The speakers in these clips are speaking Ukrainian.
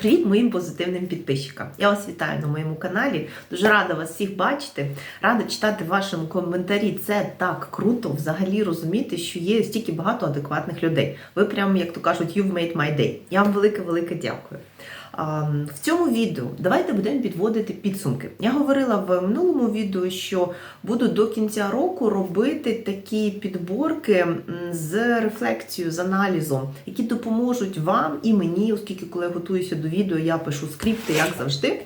Привіт моїм позитивним підписчикам! Я вас вітаю на моєму каналі. Дуже рада вас всіх бачити. Рада читати в вашому коментарі. Це так круто взагалі розуміти, що є стільки багато адекватних людей. Ви прямо, як то кажуть, you've made my day. Я вам велике-велике дякую. В цьому відео давайте будемо підводити підсумки. Я говорила в минулому відео, що буду до кінця року робити такі підборки з рефлексією, з аналізом, які допоможуть вам і мені, оскільки коли я готуюся до відео, я пишу скрипти, як завжди.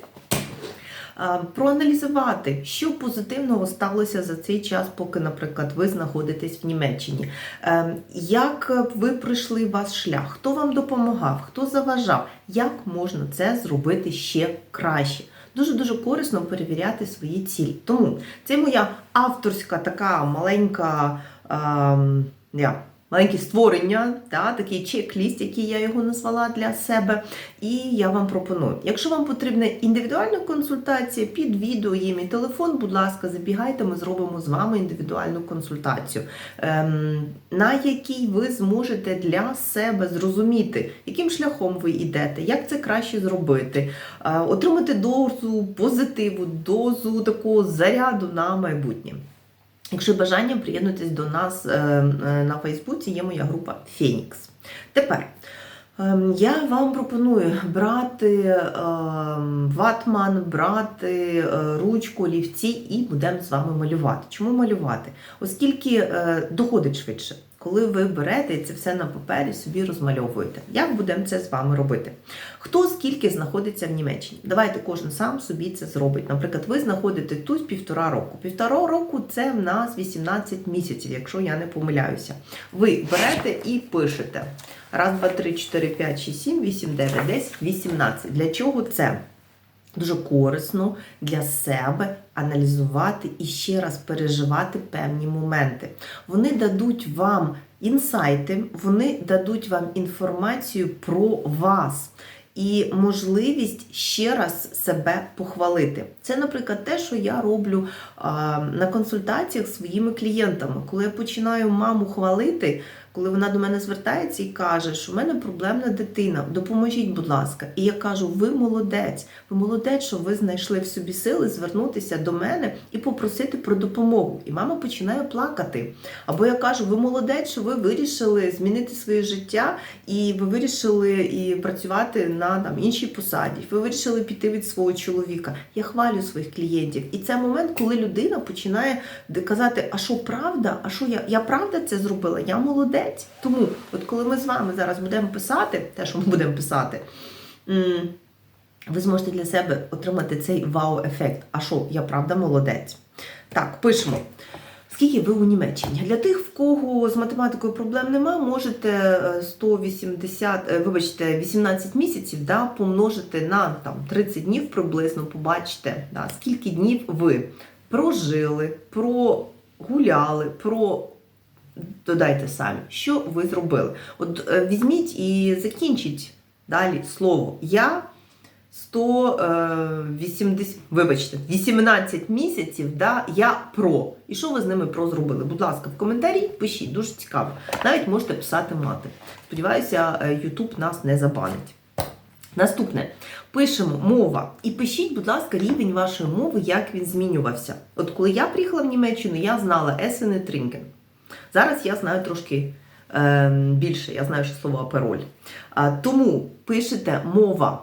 А, Проаналізувати, що позитивного сталося за цей час, поки, наприклад, ви знаходитесь в Німеччині. Ем, Як ви пройшли ваш шлях? Хто вам допомагав, хто заважав? Як можна це зробити ще краще? Дуже-дуже корисно перевіряти свої цілі. Тому це моя авторська така маленька. ем, я, Маленьке створення, та, такий чек-ліст, який я його назвала для себе. І я вам пропоную. Якщо вам потрібна індивідуальна консультація, під відео є мій телефон, будь ласка, забігайте, ми зробимо з вами індивідуальну консультацію, ем, на якій ви зможете для себе зрозуміти, яким шляхом ви йдете, як це краще зробити, е, отримати дозу позитиву, дозу такого заряду на майбутнє. Якщо бажання, приєднуйтесь до нас е, е, на Фейсбуці, є моя група Фенікс. Тепер ем, я вам пропоную брати ем, ватман, брати е, ручку, олівці і будемо з вами малювати. Чому малювати? Оскільки доходить швидше. Коли ви берете це все на папері собі розмальовуєте. Як будемо це з вами робити? Хто скільки знаходиться в Німеччині? Давайте кожен сам собі це зробить. Наприклад, ви знаходите тут півтора року. Півтора року це в нас 18 місяців, якщо я не помиляюся. Ви берете і пишете. Раз, два, три, чотири, п'ять, шість, сім, вісім, дев'ять, десять, вісімнадцять. Для чого це? Дуже корисно для себе аналізувати і ще раз переживати певні моменти. Вони дадуть вам інсайти, вони дадуть вам інформацію про вас. І можливість ще раз себе похвалити. Це, наприклад, те, що я роблю на консультаціях з своїми клієнтами. Коли я починаю маму хвалити, коли вона до мене звертається і каже, що в мене проблемна дитина, допоможіть, будь ласка. І я кажу: ви молодець, ви молодець, що ви знайшли в собі сили звернутися до мене і попросити про допомогу. І мама починає плакати. Або я кажу, ви молодець, що ви вирішили змінити своє життя, і ви вирішили і працювати на там іншій посаді. Ви вирішили піти від свого чоловіка. Я хвалю своїх клієнтів. І це момент, коли людина починає казати, а що правда? А що я, я правда це зробила? Я молодець. Тому, от коли ми з вами зараз будемо писати, те, що ми будемо писати, ви зможете для себе отримати цей вау-ефект. А що, я правда молодець? Так, пишемо. Скільки ви у Німеччині? Для тих, в кого з математикою проблем нема, можете е, 180, е, вибачте, 18 місяців да, помножити на там, 30 днів приблизно, побачите, да, скільки днів ви прожили, прогуляли, про. Додайте самі, що ви зробили. От е, візьміть і закінчіть далі слово Я 180, вибачте, 18 місяців, да, я про. І що ви з ними про зробили? Будь ласка, в коментарі пишіть, дуже цікаво. Навіть можете писати мати. Сподіваюся, е, YouTube нас не забанить. Наступне. Пишемо мова. І пишіть, будь ласка, рівень вашої мови, як він змінювався. От коли я приїхала в Німеччину, я знала есени тринкен. Зараз я знаю трошки е, більше, я знаю ще слово апероль. А, тому пишете мова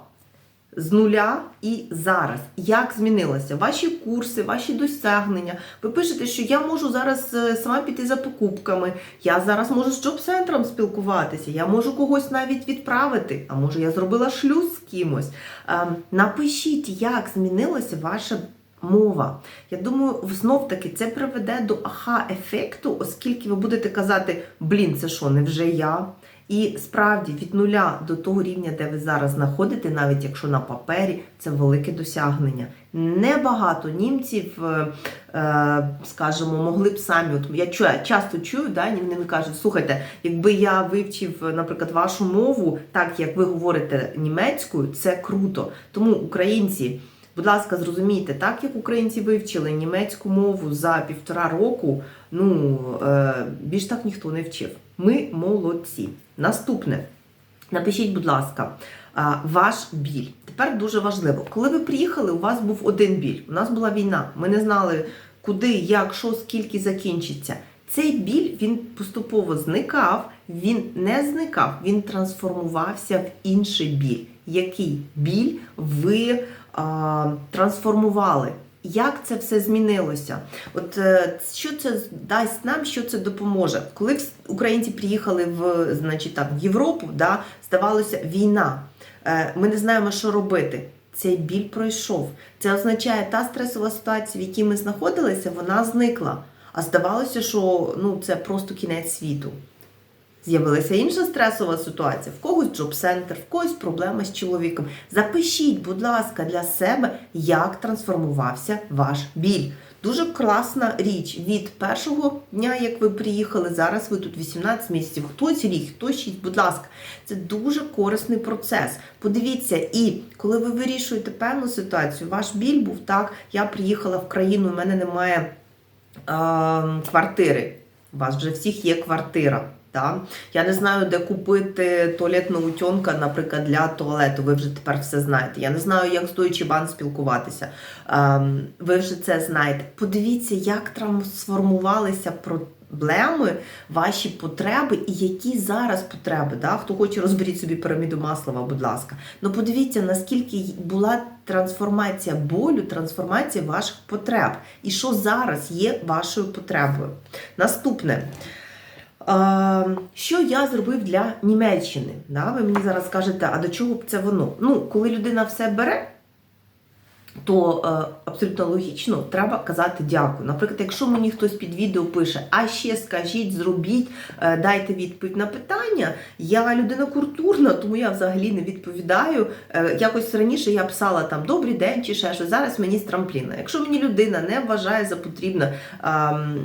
з нуля і зараз. Як змінилося? Ваші курси, ваші досягнення. Ви пишете, що я можу зараз е, сама піти за покупками, я зараз можу з джоб-центром спілкуватися, я можу когось навіть відправити, а може я зробила шлюз з кимось. Е, напишіть, як змінилося ваше мова. Я думаю, знов таки це приведе до аха-ефекту, оскільки ви будете казати, блін, це що, не вже я? І справді від нуля до того рівня, де ви зараз знаходите, навіть якщо на папері, це велике досягнення. Небагато німців, е, е, скажімо, могли б самі. От я чую, часто чую, да, вони кажуть, слухайте, якби я вивчив, наприклад, вашу мову, так як ви говорите німецькою, це круто. Тому українці. Будь ласка, зрозумійте, так як українці вивчили німецьку мову за півтора року, ну е, більш так ніхто не вчив. Ми молодці. Наступне. Напишіть, будь ласка, а, ваш біль. Тепер дуже важливо, коли ви приїхали, у вас був один біль. У нас була війна. Ми не знали, куди, як, що, скільки закінчиться. Цей біль він поступово зникав, він не зникав, він трансформувався в інший біль. Який біль ви трансформували? Як це все змінилося? От е, що це дасть нам, що це допоможе? Коли українці приїхали в, значить, там, в Європу, да, здавалося, війна. Е, Ми не знаємо, що робити. Цей біль пройшов. Це означає, та стресова ситуація, в якій ми знаходилися, вона зникла. А здавалося, що ну, це просто кінець світу. З'явилася інша стресова ситуація, в когось джоб-центр, в когось проблема з чоловіком. Запишіть, будь ласка, для себе, як трансформувався ваш біль. Дуже класна річ від першого дня, як ви приїхали. Зараз ви тут 18 місяців, хтось рік, хтось 6, будь ласка, це дуже корисний процес. Подивіться, і коли ви вирішуєте певну ситуацію, ваш біль був так, я приїхала в країну, у мене немає е, квартири. У вас вже всіх є квартира. Да? Я не знаю, де купити туалетного утенка, наприклад, для туалету. Ви вже тепер все знаєте. Я не знаю, як з Deutsche Bank спілкуватися. Ем, ви вже це знаєте. Подивіться, як трансформувалися проблеми, ваші потреби і які зараз потреби. Да? Хто хоче, розберіть собі піраміду Маслова, будь ласка. Ну подивіться, наскільки була трансформація болю, трансформація ваших потреб. І що зараз є вашою потребою. Наступне. Е, Що я зробив для Німеччини? Да? Ви мені зараз скажете, а до чого б це воно? Ну, коли людина все бере, то е, абсолютно логічно треба казати дякую. Наприклад, якщо мені хтось під відео пише, а ще скажіть, зробіть, е, дайте відповідь на питання. Я людина культурна, тому я взагалі не відповідаю. Е, якось раніше я писала там добрий день чи ще щось. Зараз мені з трампліна. Якщо мені людина не вважає за потрібне е,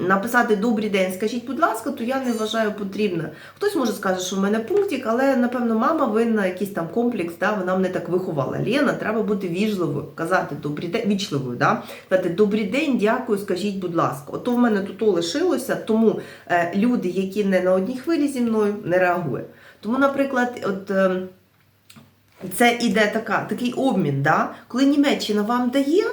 написати добрий день, скажіть, будь ласка, то я не вважаю потрібно. Хтось може сказати, що в мене пунктик, але напевно мама винна якийсь там комплекс, да, вона мене так виховала. Лена, треба бути віжливою, казати добрий день, вічливою, да? казати добрий день, дякую, скажіть, будь ласка. Ото в мене тут лишилося, тому е, люди, які не на одній хвилі зі мною, не реагують. Тому, наприклад, от. Е, це іде така, такий обмін, да? коли Німеччина вам дає,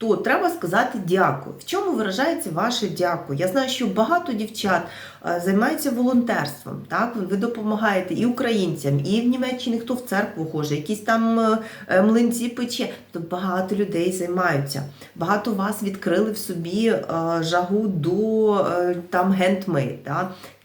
то треба сказати дякую. В чому виражається ваше дякую? Я знаю, що багато дівчат е, займаються волонтерством. Так? Ви допомагаєте і українцям, і в Німеччині хто в церкву хоже, якісь там е, е, млинці пече. То багато людей займаються. Багато вас відкрили в собі жагу до там гендмейд.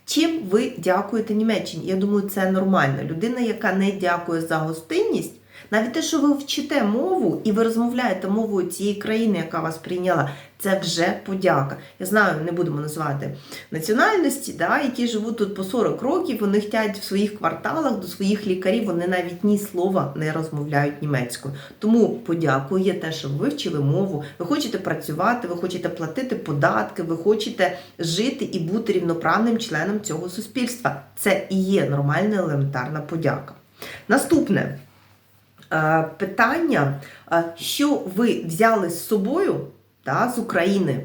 Чим ви дякуєте Німеччині? Я думаю, це нормально. Людина, яка не дякує за гостинність, навіть те, що ви вчите мову і ви розмовляєте мовою цієї країни, яка вас прийняла, це вже подяка. Я знаю, не будемо називати національності, да, які живуть тут по 40 років, вони хтять в своїх кварталах до своїх лікарів, вони навіть ні слова не розмовляють німецькою. Тому подякує те, що ви вивчили мову, ви хочете працювати, ви хочете платити податки, ви хочете жити і бути рівноправним членом цього суспільства. Це і є нормальна елементарна подяка. Наступне. Е, питання, е, що ви взяли з собою та, з України,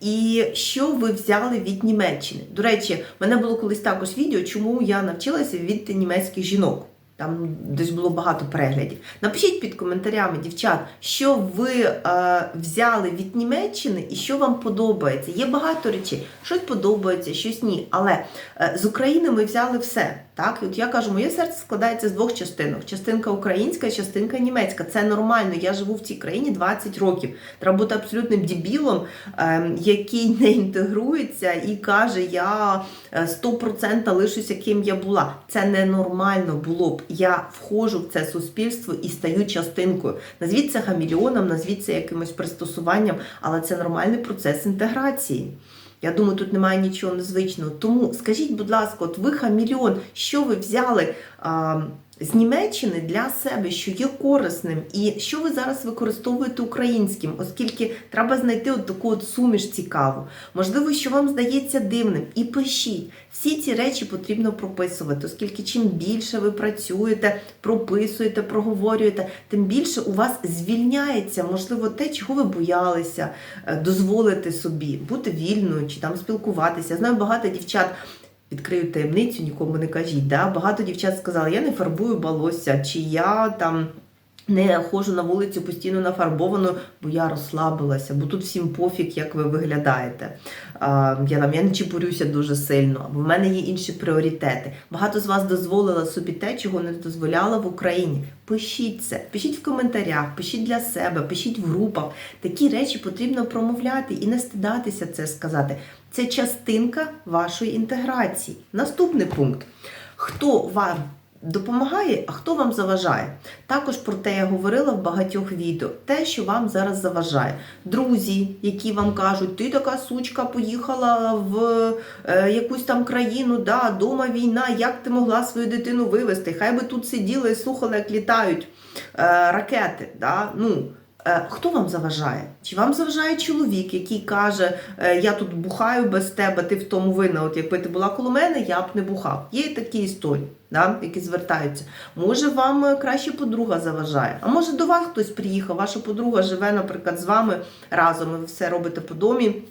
і що ви взяли від Німеччини. До речі, в мене було колись також відео, чому я навчилася від німецьких жінок. Там десь було багато переглядів. Напишіть під коментарями, дівчат, що ви е, взяли від Німеччини і що вам подобається. Є багато речей, щось подобається, щось ні. Але е, з України ми взяли все. Так, і от я кажу, моє серце складається з двох частинок: частинка українська, частинка німецька. Це нормально. Я живу в цій країні 20 років. Треба бути абсолютним дебілом, е, який не інтегрується і каже, я е, 100% лишуся, ким я була. Це ненормально було б. Я входжу в це суспільство і стаю частинкою. Назвіть це хамільйоном, назвіть це якимось пристосуванням, але це нормальний процес інтеграції. Я думаю, тут немає нічого незвичного. Тому скажіть, будь ласка, от ви хамільйон, що ви взяли а, з Німеччини для себе, що є корисним, і що ви зараз використовуєте українським, оскільки треба знайти от таку от суміш цікаву. Можливо, що вам здається дивним, і пишіть. Всі ці речі потрібно прописувати, оскільки чим більше ви працюєте, прописуєте, проговорюєте, тим більше у вас звільняється, можливо, те, чого ви боялися, е, дозволити собі бути вільною чи там спілкуватися. Я знаю багато дівчат. Відкрию таємницю, нікому не кажіть. Да? Багато дівчат сказали, я не фарбую волосся, чи я там. Не ходжу на вулицю постійно нафарбовано, бо я розслабилася, бо тут всім пофіг, як ви виглядаєте. А, я там я не чіпурюся дуже сильно, або в мене є інші пріоритети. Багато з вас дозволила собі те, чого не дозволяла в Україні. Пишіть це, пишіть в коментарях, пишіть для себе, пишіть в групах. Такі речі потрібно промовляти і не стидатися це сказати. Це частинка вашої інтеграції. Наступний пункт. Хто вам допомагає, а хто вам заважає? Також про те я говорила в багатьох відео. Те, що вам зараз заважає. Друзі, які вам кажуть, ти така сучка поїхала в е, якусь там країну, да, дома війна, як ти могла свою дитину вивезти? Хай би тут сиділи і слухали, як літають е, ракети. Да? Ну, Хто вам заважає? Чи вам заважає чоловік, який каже, е, я тут бухаю без тебе, ти в тому винна. От якби ти була коло мене, я б не бухав. Є такі історії, да, які звертаються. Може, вам е, краще подруга заважає, а може до вас хтось приїхав, ваша подруга живе, наприклад, з вами разом, ви все робите по домі.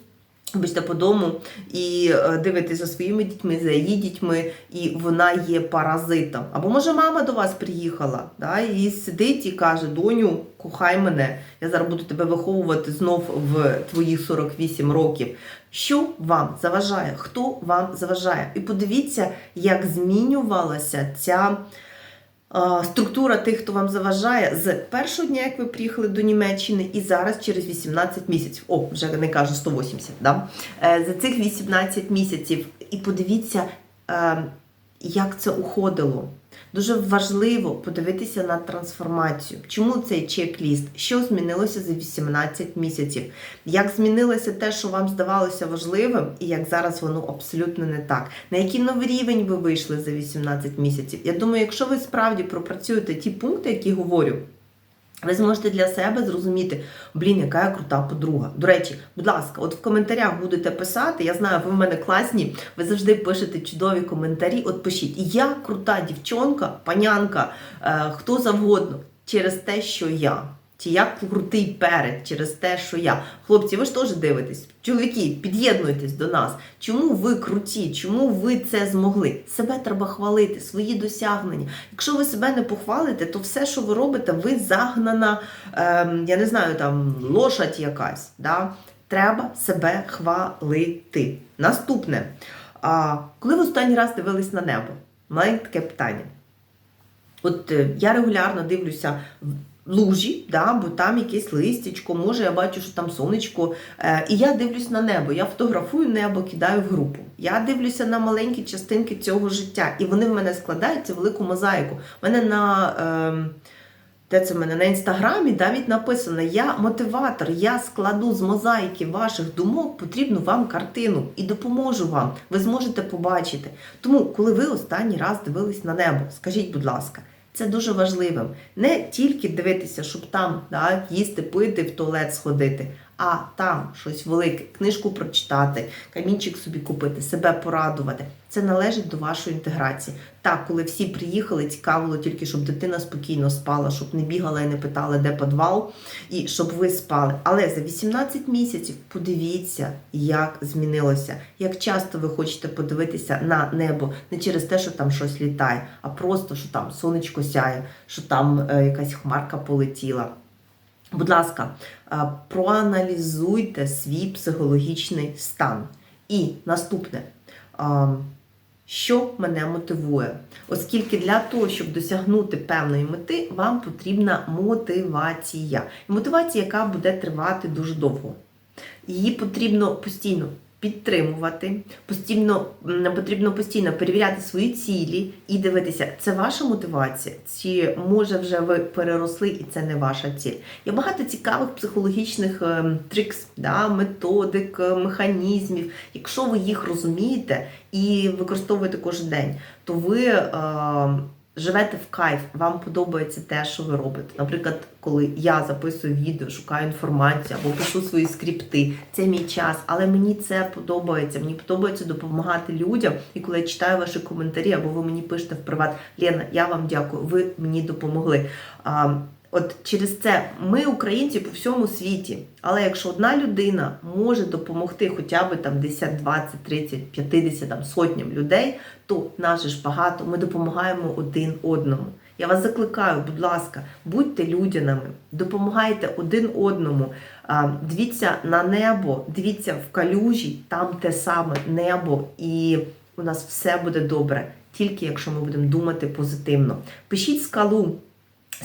Вибачте, по дому і е, дивитесь за своїми дітьми, за її дітьми, і вона є паразитом. Або може мама до вас приїхала, да, і сидить і каже: Доню, кохай мене, я зараз буду тебе виховувати знов в твоїх 48 років. Що вам заважає? Хто вам заважає? І подивіться, як змінювалася ця. Е, Структура тих, хто вам заважає, з першого дня, як ви приїхали до Німеччини, і зараз через 18 місяців. О, вже не кажу 180, да? Е, За цих 18 місяців. І подивіться, е, як це уходило. Дуже важливо подивитися на трансформацію. Чому цей чек-ліст? Що змінилося за 18 місяців? Як змінилося те, що вам здавалося важливим, і як зараз воно абсолютно не так? На який новий рівень ви вийшли за 18 місяців? Я думаю, якщо ви справді пропрацюєте ті пункти, які говорю. Ви зможете для себе зрозуміти, блін, яка я крута подруга. До речі, будь ласка, от в коментарях будете писати. Я знаю, ви в мене класні, ви завжди пишете чудові коментарі. От пишіть, я крута дівчонка, панянка, е, хто завгодно, через те, що я. Чи я крутий перед через те, що я. Хлопці, ви ж теж дивитесь. Чоловіки, під'єднуйтесь до нас. Чому ви круті? Чому ви це змогли? Себе треба хвалити, свої досягнення. Якщо ви себе не похвалите, то все, що ви робите, ви загнана, ем, я не знаю, там лошадь якась. Да? Треба себе хвалити. Наступне. А, коли ви останній раз дивились на небо? Маленьке таке питання. От е, я регулярно дивлюся лужі, да, бо там якесь листячко, може я бачу, що там сонечко. Е, і я дивлюсь на небо. Я фотографую небо, кидаю в групу. Я дивлюся на маленькі частинки цього життя, і вони в мене складаються велику мозаїку. У мене на. Е, де це в мене на інстаграмі навіть написано: Я мотиватор, я складу з мозаїки ваших думок потрібну вам картину і допоможу вам. Ви зможете побачити. Тому, коли ви останній раз дивились на небо, скажіть, будь ласка, це дуже важливим. Не тільки дивитися, щоб там да, їсти, пити, в туалет сходити, а там щось велике, книжку прочитати, камінчик собі купити, себе порадувати. Це належить до вашої інтеграції. Так, коли всі приїхали, цікавило тільки, щоб дитина спокійно спала, щоб не бігала і не питала, де підвал, і щоб ви спали. Але за 18 місяців подивіться, як змінилося, як часто ви хочете подивитися на небо не через те, що там щось літає, а просто що там сонечко сяє, що там е, якась хмарка полетіла. Будь ласка, е, проаналізуйте свій психологічний стан. І наступне, е, що мене мотивує? Оскільки для того, щоб досягнути певної мети, вам потрібна мотивація. Мотивація, яка буде тривати дуже довго. Її потрібно постійно підтримувати, постійно, потрібно постійно перевіряти свої цілі і дивитися, це ваша мотивація, чи може вже ви переросли і це не ваша ціль. Є багато цікавих психологічних ем, трикс, да, методик, е, механізмів. Якщо ви їх розумієте і використовуєте кожен день, то ви. Е, Живете в кайф, вам подобається те, що ви робите. Наприклад, коли я записую відео, шукаю інформацію або пишу свої скрипти, це мій час, але мені це подобається. Мені подобається допомагати людям. І коли я читаю ваші коментарі, або ви мені пишете в приват, Лена, я вам дякую, ви мені допомогли. От через це ми українці по всьому світі. Але якщо одна людина може допомогти хоча б там 10, 20, 30, 50 там, сотням людей, то нас же ж багато. Ми допомагаємо один одному. Я вас закликаю, будь ласка, будьте людяними, допомагайте один одному. Дивіться на небо, дивіться в калюжі, там те саме небо, і у нас все буде добре, тільки якщо ми будемо думати позитивно. Пишіть скалу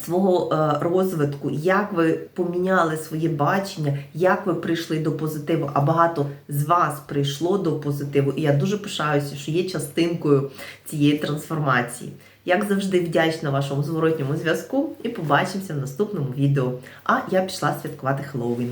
свого е, розвитку, як ви поміняли своє бачення, як ви прийшли до позитиву. А багато з вас прийшло до позитиву. І я дуже пишаюся, що є частинкою цієї трансформації. Як завжди, вдячна вашому зворотньому зв'язку і побачимося в наступному відео. А я пішла святкувати Хеллоуін.